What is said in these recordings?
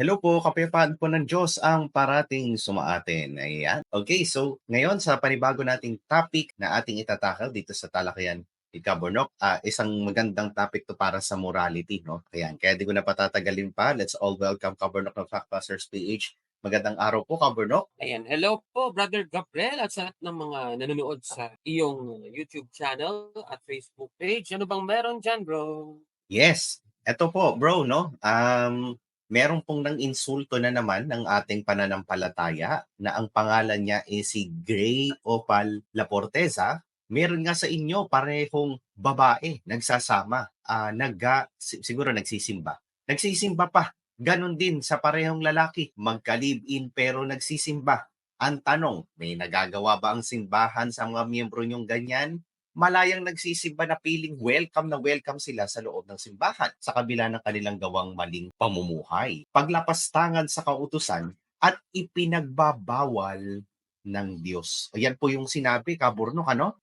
Hello po, kapayapaan po ng Diyos ang parating sumaatin. Ayan. Okay, so ngayon sa panibago nating topic na ating itatakal dito sa Talakayan Ikaburnok, uh, isang magandang topic to para sa morality. No? Ayan, kaya di ko na patatagalin pa. Let's all welcome Kaburnok ng Factbusters PH. Magandang araw po, Kaburnok. Ayan, hello po, Brother Gabriel at sa lahat ng mga nanonood sa iyong YouTube channel at Facebook page. Ano bang meron dyan, bro? Yes, eto po, bro, no? Um, meron pong nang insulto na naman ng ating pananampalataya na ang pangalan niya ay si Gray Opal Laporteza. Meron nga sa inyo parehong babae nagsasama, uh, nagga, siguro nagsisimba. Nagsisimba pa. Ganon din sa parehong lalaki, magka-live-in pero nagsisimba. Ang tanong, may nagagawa ba ang simbahan sa mga miyembro niyong ganyan? Malayang nagsisimba na piling welcome na welcome sila sa loob ng simbahan sa kabila ng kanilang gawang maling pamumuhay. Paglapastangan sa kautusan at ipinagbabawal ng Diyos. Ayan po yung sinabi, Kaburnok, ano?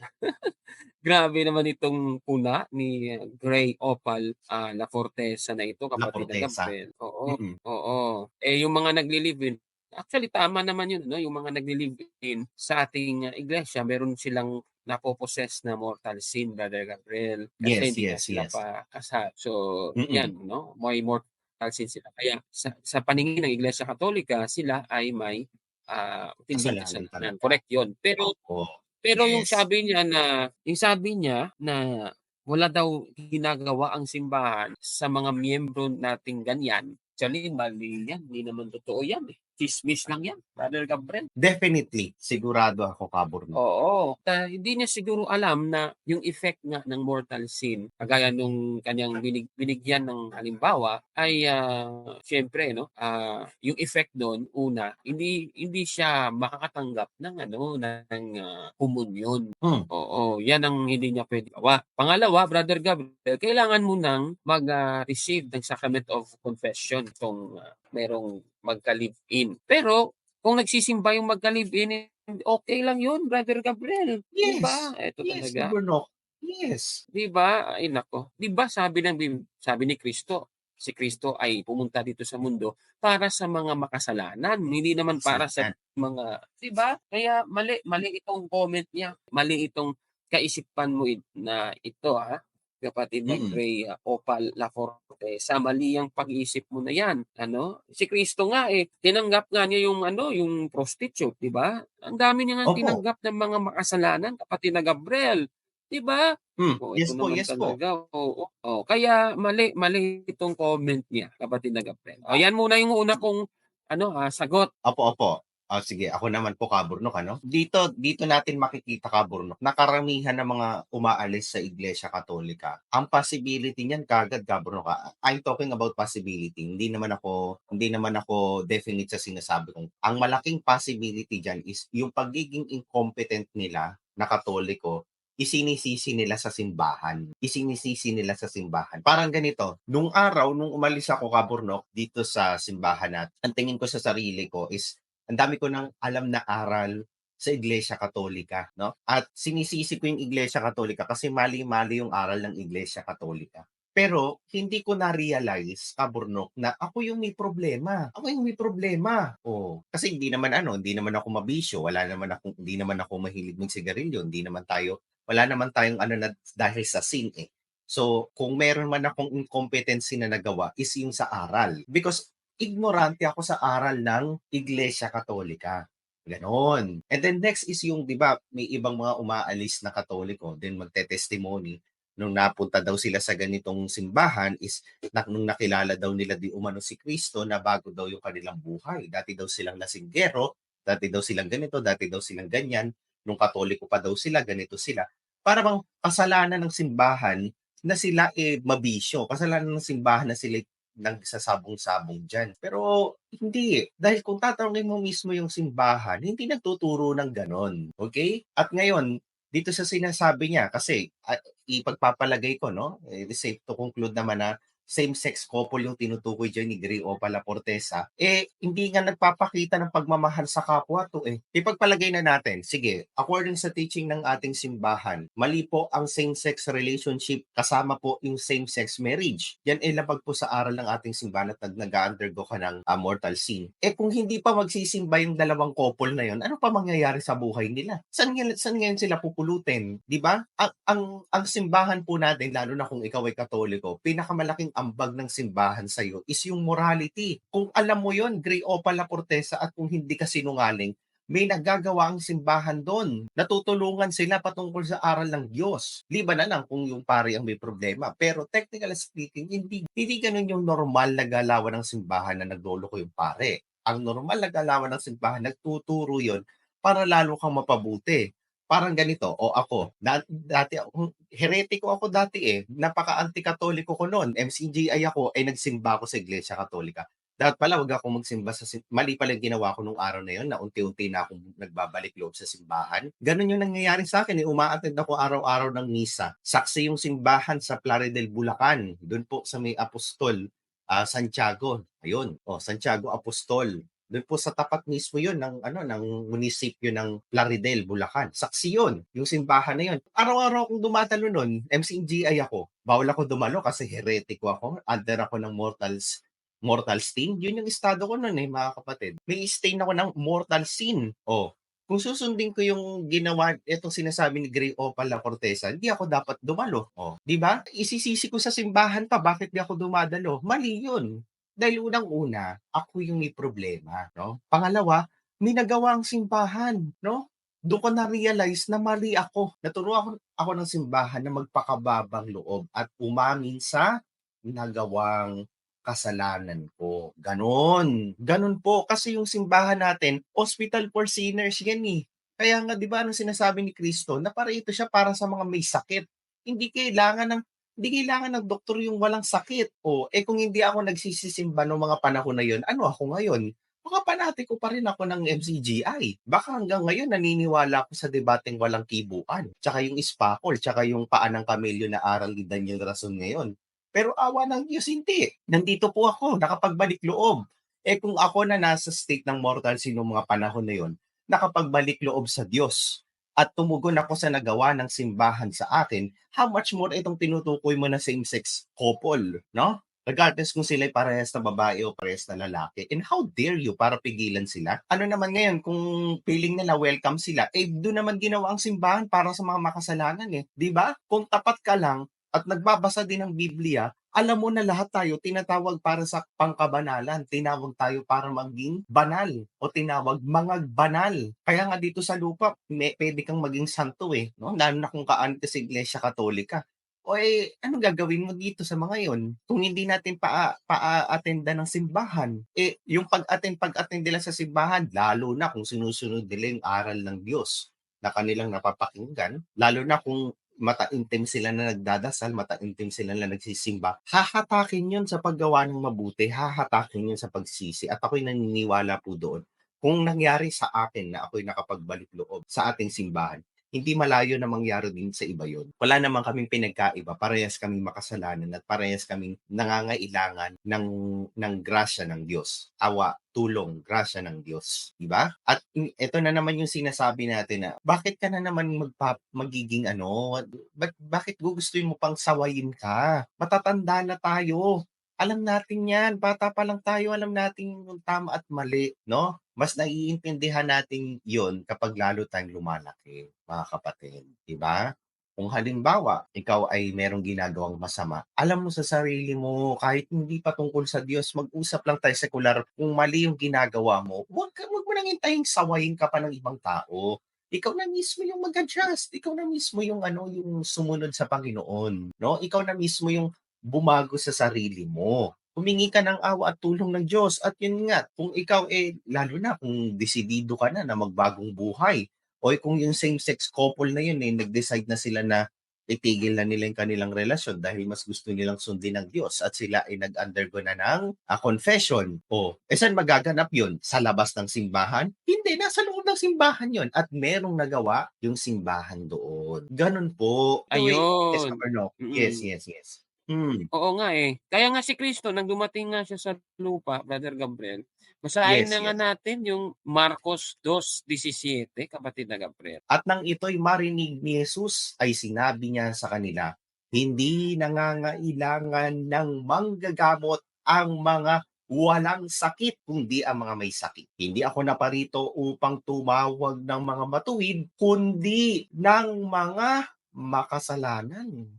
Grabe naman itong puna ni Gray Opal uh, La Fortesa na ito, kapatid na Gabriel. Oo, mm-hmm. oo. Eh, yung mga nagli-live-in, actually tama naman yun, no? yung mga nagli-live-in sa ating uh, iglesia, meron silang napoposes na mortal sin, Brother Gabriel. Kasi yes, hindi yes, sila yes. pa kasal. So, Mm-mm. yan, no? May mortal sin sila. Kaya sa, sa paningin ng Iglesia Katolika, sila ay may uh, tinding kasalanan. Correct yun. Pero, oh, pero yes. yung sabi niya na, yung sabi niya na wala daw ginagawa ang simbahan sa mga miyembro nating ganyan, actually, mali yan. Hindi naman totoo yan eh chismis lang yan, Brother Gabriel. Definitely, sigurado ako, Kabor. Oo. Ta, hindi niya siguro alam na yung effect nga ng mortal sin, kagaya nung kanyang binig, binigyan ng halimbawa, ay uh, syempre, no, uh, yung effect doon, una, hindi hindi siya makakatanggap ng ano, ng uh, komunyon. Hmm. Oo, yan ang hindi niya pwede gawa. Pangalawa, Brother Gabriel, kailangan mo nang mag-receive uh, ng sacrament of confession kung uh, merong magka-live-in. Pero, kung nagsisimba yung magka-live-in, okay lang yun, Brother Gabriel. Yes. Diba? Ito yes, talaga. Gubernok. Yes. Diba? Ay nako. Diba sabi ng sabi ni Kristo, si Kristo ay pumunta dito sa mundo para sa mga makasalanan, hindi naman para sa mga, 'di ba? Kaya mali mali itong comment niya, mali itong kaisipan mo na ito ha kapatid ni Gray uh, Opal Laforte sa mali ang pag-iisip mo na yan ano si Kristo nga eh tinanggap nga niya yung ano yung prostitute di ba ang dami niya nga Opo. tinanggap ng mga makasalanan kapatid na Gabriel di ba Hmm. oh, Yes po, yes po. talaga oo oh, kaya mali mali itong comment niya kapatid na Gabriel oh, yan muna yung una kong ano ah, sagot Opo, opo. Ah, sige, ako naman po Kaburnok ano. Dito dito natin makikita Kaburnok na karamihan ng mga umaalis sa Iglesia Katolika. Ang possibility niyan kagad Kaburnok. ah, I'm talking about possibility. Hindi naman ako hindi naman ako definite sa sinasabi kong. Ang malaking possibility diyan is yung pagiging incompetent nila na Katoliko isinisisi nila sa simbahan. Isinisisi nila sa simbahan. Parang ganito, nung araw, nung umalis ako kaburnok dito sa simbahan at ang tingin ko sa sarili ko is ang dami ko nang alam na aral sa Iglesia Katolika, no? At sinisisi ko yung Iglesia Katolika kasi mali-mali yung aral ng Iglesia Katolika. Pero hindi ko na-realize, kaburnok, na ako yung may problema. Ako yung may problema. Oh, kasi hindi naman ano, hindi naman ako mabisyo, wala naman ako hindi naman ako mahilig ng sigarilyo, hindi naman tayo wala naman tayong ano na dahil sa sin eh. So, kung meron man akong incompetency na nagawa is yung sa aral. Because ignorante ako sa aral ng Iglesia Katolika. Ganon. And then next is yung, di ba, may ibang mga umaalis na katoliko, then magte-testimony nung napunta daw sila sa ganitong simbahan is nung nakilala daw nila di umano si Kristo na bago daw yung kanilang buhay. Dati daw silang lasinggero, dati daw silang ganito, dati daw silang ganyan nung katoliko pa daw sila, ganito sila. Para bang kasalanan ng simbahan na sila eh mabisyo. Kasalanan ng simbahan na sila nagsasabong-sabong dyan. Pero hindi. Dahil kung tatanungin mo mismo yung simbahan, hindi nagtuturo ng ganon. Okay? At ngayon, dito sa sinasabi niya, kasi uh, ipagpapalagay ko, no? It is safe to conclude naman na same-sex couple yung tinutukoy dyan ni Gray o pala Portesa, eh, hindi nga nagpapakita ng pagmamahal sa kapwa to eh. Ipagpalagay na natin, sige, according sa teaching ng ating simbahan, mali po ang same-sex relationship kasama po yung same-sex marriage. Yan ay labag po sa aral ng ating simbahan at nag-undergo ka ng uh, mortal sin. Eh kung hindi pa magsisimba yung dalawang couple na yon, ano pa mangyayari sa buhay nila? Saan, saan ngayon sila pupulutin? Di ba? Ang, ang, ang simbahan po natin, lalo na kung ikaw ay katoliko, pinakamalaking ambag ng simbahan sa iyo is yung morality. Kung alam mo yon, Gray Opala Portesa, at kung hindi ka sinungaling, may nagagawa ang simbahan doon. Natutulungan sila patungkol sa aral ng Diyos. Liba na lang kung yung pari ang may problema. Pero technically speaking, hindi, hindi ganun yung normal na galawan ng simbahan na naglolo ko yung pare. Ang normal na galawan ng simbahan, nagtuturo yon para lalo kang mapabuti parang ganito, o ako, dati, heretiko ako dati eh, napaka-anti-katoliko ko noon. MCGI ako, ay nagsimba ako sa Iglesia Katolika. Dapat pala, wag ako magsimba sa, mali pala ginawa ko nung araw na yon na unti-unti na akong nagbabalik loob sa simbahan. Ganon yung nangyayari sa akin, eh. umaattend ako araw-araw ng misa. Saksi yung simbahan sa Plaridel, Bulacan, doon po sa may apostol, uh, Santiago. Ayun, oh, Santiago Apostol. Doon po sa tapat mismo yun ng, ano, ng munisipyo ng Plaridel, Bulacan. Saksi yun, yung simbahan na yun. Araw-araw akong dumatalo nun, MCGI ako. Bawal ako dumalo kasi heretiko ako. Under ako ng mortals mortal sin. Yun yung estado ko nun eh, mga kapatid. May stain ako ng mortal sin. Oh, kung susundin ko yung ginawa, itong sinasabi ni Gray Opal La Cortesa, hindi ako dapat dumalo. Oh, di ba? Isisisi ko sa simbahan pa, bakit di ako dumadalo? Mali yun. Dahil unang-una, ako yung may problema, no? Pangalawa, may nagawa ang simbahan, no? Doon ko na-realize na mali ako. Naturo ako, ako ng simbahan na magpakababang loob at umamin sa nagawang kasalanan ko. Ganon. Ganon po. Kasi yung simbahan natin, hospital for sinners yan eh. Kaya nga, di ba, anong sinasabi ni Kristo, na para ito siya para sa mga may sakit. Hindi kailangan ng hindi kailangan ng doktor yung walang sakit. O, eh kung hindi ako nagsisisimba noong mga panahon na yon, ano ako ngayon? Mga panatiko pa rin ako ng MCGI. Baka hanggang ngayon naniniwala ako sa debateng walang kibuan. Tsaka yung ispakol, tsaka yung paan ng kamelyo na aral ni Daniel Rason ngayon. Pero awa ng Diyos, hindi. Nandito po ako, nakapagbalik loob. Eh kung ako na nasa state ng mortal sino mga panahon na yon, nakapagbalik loob sa Diyos at tumugon ako sa nagawa ng simbahan sa akin, how much more itong tinutukoy mo na same-sex couple, no? Regardless kung sila parehas na babae o parehas na lalaki. And how dare you para pigilan sila? Ano naman ngayon kung feeling nila welcome sila, eh doon naman ginawa ang simbahan para sa mga makasalanan eh. ba? Kung tapat ka lang at nagbabasa din ng Biblia, alam mo na lahat tayo tinatawag para sa pangkabanalan, tinawag tayo para maging banal o tinawag mga banal. Kaya nga dito sa lupa, may, pwede kang maging santo eh, no? Lalo na kung kaante sa Iglesia Katolika. O eh, ano gagawin mo dito sa mga yon? Kung hindi natin pa pa-attenda ng simbahan, eh, yung pag-attend, pag-attend nila sa simbahan, lalo na kung sinusunod nila yung aral ng Diyos na kanilang napapakinggan, lalo na kung mataimtim sila na nagdadasal, mataimtim sila na nagsisimba, hahatakin yun sa paggawa ng mabuti, hahatakin yun sa pagsisi. At ako'y naniniwala po doon. Kung nangyari sa akin na ako'y nakapagbalik loob sa ating simbahan, hindi malayo na mangyari din sa iba yon. Wala naman kaming pinagkaiba, parehas kaming makasalanan at parehas kaming nangangailangan ng, ng grasya ng Diyos. Awa, tulong, grasya ng Diyos. Di ba? At ito na naman yung sinasabi natin na, bakit ka na naman magpa, magiging ano? Ba- bakit gugustuhin mo pang sawayin ka? Matatanda na tayo. Alam natin yan. Bata pa lang tayo, alam natin yung tama at mali. No? mas naiintindihan natin yon kapag lalo tayong lumalaki, mga kapatid. Diba? Kung halimbawa, ikaw ay merong ginagawang masama, alam mo sa sarili mo, kahit hindi pa tungkol sa Diyos, mag-usap lang tayo sekular, kung mali yung ginagawa mo, huwag, huwag mo nang hintaying sawayin ka pa ng ibang tao. Ikaw na mismo yung mag-adjust. Ikaw na mismo yung ano, yung sumunod sa Panginoon, no? Ikaw na mismo yung bumago sa sarili mo humingi ka ng awa at tulong ng Diyos. At yun nga, kung ikaw eh, lalo na kung desidido ka na na magbagong buhay, o kung yung same-sex couple na yun eh, nag-decide na sila na itigil na nila yung kanilang relasyon dahil mas gusto nilang sundin ng Diyos at sila ay nag-undergo na ng a confession. O, eh saan magaganap yun? Sa labas ng simbahan? Hindi, nasa loob ng simbahan yon at merong nagawa yung simbahan doon. Ganun po. Ayun. Yes, no? Yes, yes, yes. Hmm. Oo nga, eh. Kaya nga si Kristo nang dumating nga siya sa lupa, Brother Gabriel, basahin Yes, na nga yes. natin yung Marcos 2:17, kapatid na Gabriel. At nang ito'y marinig ni Jesus, ay sinabi niya sa kanila, Hindi nangangailangan ng manggagamot ang mga walang sakit, kundi ang mga may sakit. Hindi ako naparito upang tumawag ng mga matuwid, kundi ng mga makasalanan.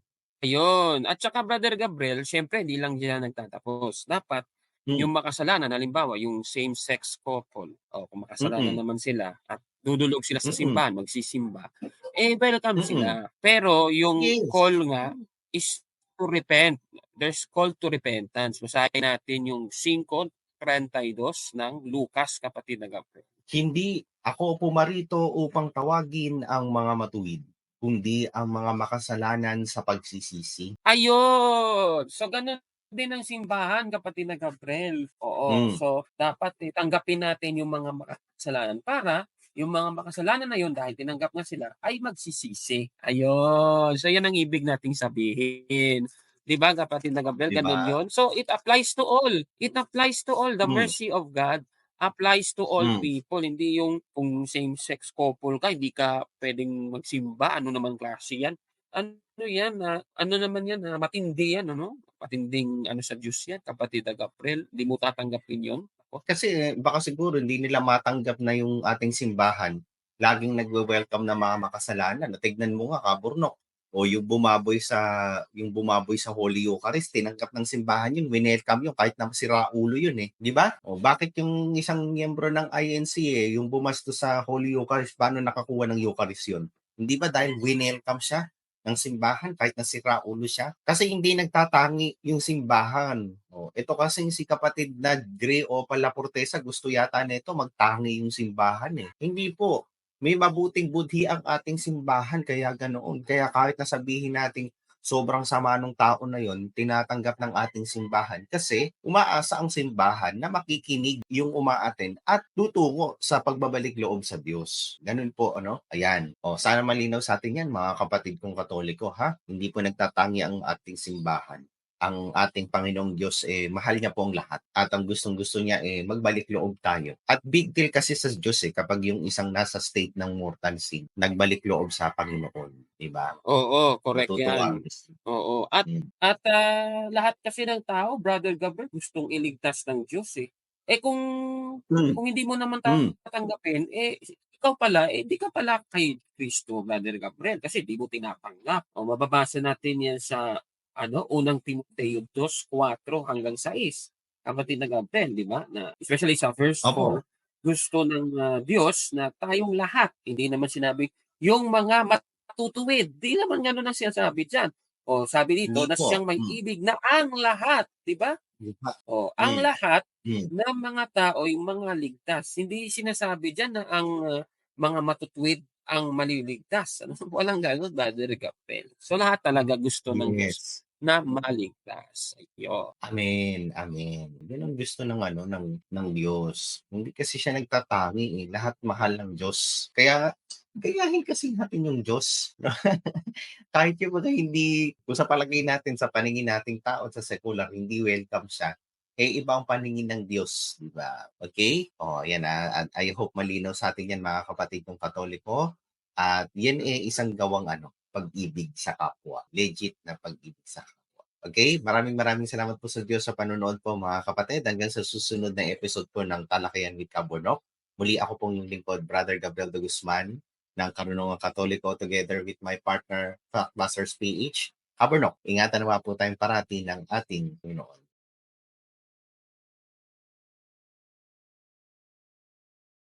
Ayun. At saka Brother Gabriel, siyempre hindi lang diyan nagtatapos. Dapat Hmm. yung makasalanan, halimbawa yung same-sex couple, o kung makasalanan Mm. naman sila at dudulog sila sa Mm. simbahan, magsisimba, eh welcome Mm. sila. Pero yung Yes. call nga is to repent. There's call to repentance. Basahin natin yung 5:32 ng Lucas, kapatid na Gabriel. Hindi ako pumarito upang tawagin ang mga matuwid, kundi ang mga makasalanan sa pagsisisi. Ayun! So ganun din ang simbahan, kapatid na Gabriel. Oo. Hmm. So dapat eh, tanggapin natin yung mga makasalanan para yung mga makasalanan na yun dahil tinanggap nga sila ay magsisisi. Ayun. So yan ang ibig nating sabihin. 'Di ba, kapatid na Gabriel, 'Di ganun? 'yon. So it applies to all. It applies to all. The Hmm. mercy of God applies to all Hmm. people. Hindi yung kung same-sex couple ka, hindi ka pwedeng magsimba. Ano naman klase yan? Ano yan, ah, ano naman yan, ah, matindi yan, ano? Matinding ano sa Diyos yan, kapatid na Gabriel. Hindi mo tatanggapin yun. Ako. Kasi eh, baka siguro hindi nila matanggap na yung ating simbahan. Laging nagwe-welcome ng mga makasalanan. Na tignan mo nga, kaburnok. O yung bumaboy sa yung bumaboy sa Holy Eucharist, tinanggap ng simbahan yun, winelcome yun kahit na sira ulo yun eh. Di ba? O bakit yung isang miyembro ng INC eh, yung bumasto sa Holy Eucharist, paano nakakuha ng Eucharist yun? Hindi ba dahil winelcome siya ng simbahan kahit na sira ulo siya? Kasi hindi nagtatangi yung simbahan. O, ito kasi si kapatid na Gray o Palaportesa, gusto yata nito magtangi yung simbahan eh. Hindi po. May mabuting budhi ang ating simbahan kaya ganoon. Kaya kahit nasabihin nating sobrang sama ng tao na yon, tinatanggap ng ating simbahan kasi umaasa ang simbahan na makikinig yung umaaten at tutungo sa pagbabalik loob sa Diyos. Ganun po, ano? Ayan. O, sana malinaw sa atin yan, mga kapatid kong katoliko, ha? Hindi po nagtatangi ang ating simbahan ang ating Panginoong Diyos eh mahal niya po ang lahat at ang gustong-gusto niya eh magbalik loob tayo. At big deal kasi sa Diyos eh kapag yung isang nasa state ng mortal sin nagbalik loob sa Panginoon, di ba? Oo, correct Natutuwa yan. Oo. At Mm. at ah, lahat kasi ng tao, Brother Gabriel, gustong iligtas ng Diyos eh. Eh kung Mm. kung hindi mo naman Mm. tatanggapin, eh ikaw pala, eh di ka pala kay Kristo, Brother Gabriel, kasi di mo tinatanggap. O mababasa natin yan sa ano, unang Timoteo 2:4 hanggang 6. Kapatid na Gabriel, di ba? Na especially sa verse Opo. 4, gusto ng ah, Diyos na tayong lahat, hindi naman sinabi yung mga matutuwid. Di naman gano'n ang sinasabi diyan. O sabi dito Hindi na siyang may Mm. ibig na ang lahat, di ba? O, ang Mm. lahat ng mga tao yung mga ligtas. Hindi sinasabi diyan na ang ah, mga matutuwid ang maliligtas. Ano walang gano'n, Brother Gabriel. So lahat talaga gusto ng Diyos Yes. na maligtas. Ayun. Amen, amen. Yun ang gusto ng ano ng ng Diyos. Hindi kasi siya nagtatangi eh. Lahat mahal ng Diyos. Kaya gayahin kasi natin yung Diyos. Kahit yung mga hindi, kung sa palagay natin, sa paningin nating tao sa secular, hindi welcome siya. Eh, iba ang paningin ng Diyos, di ba? Okay? O, yan. At I hope malinaw sa atin yan, mga kapatid kong katoliko. At yan eh, isang gawang ano, pag-ibig sa kapwa. Legit na pag-ibig sa kapwa. Okay? Maraming maraming salamat po sa Diyos sa panonood po mga kapatid. Hanggang sa susunod na episode po ng Talakayan with Kabunok. Muli ako pong yung lingkod, Brother Gabriel de Guzman ng Karunungan Katoliko together with my partner, Factbusters PH. Kabunok, ingatan naman po tayong parati ng ating Panginoon.